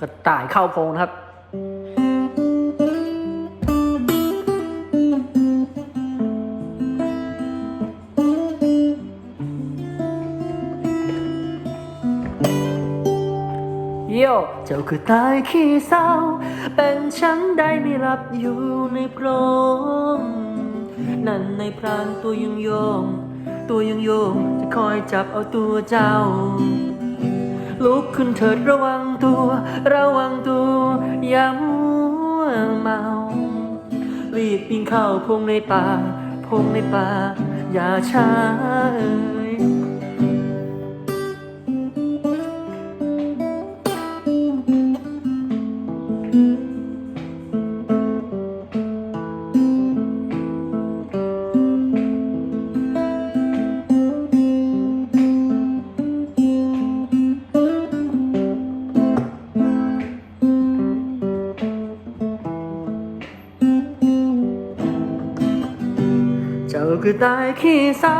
กระต่ายเข้าโพงนะครับโยเจ้าคือตายขี้เศร้า เป็นฉันได้ไม่หลับอยู่ในโพรงนั่นในพรานตัวยังโยง ตัวยังโยงจะคอยจับเอาตัวเจ้า ลุกขึ้นเถิดระวังตัว ระวังตัวอย่ามัวเมา รีบปีนเข้าพงในป่า พงในป่า อย่าช้าเอ่ย เจ้าคือตายขี้เศร้า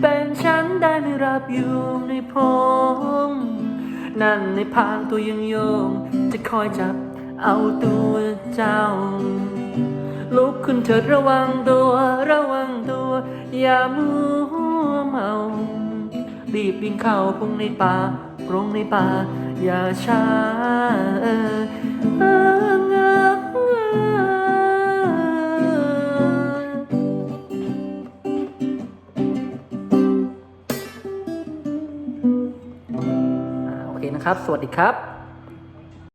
เป็นฉันได้ไม่รับอยู่ในพงนั่นในพางตัวยังโยง จะคอยจับเอาตัวเจ้า ลุกขึ้นเถิดระวังตัวระวังตัว อย่ามัวเมารีบวิ่งเข้าพงในป่าพงในป่า อย่าช้า เคนะครับ สวัสดีครับ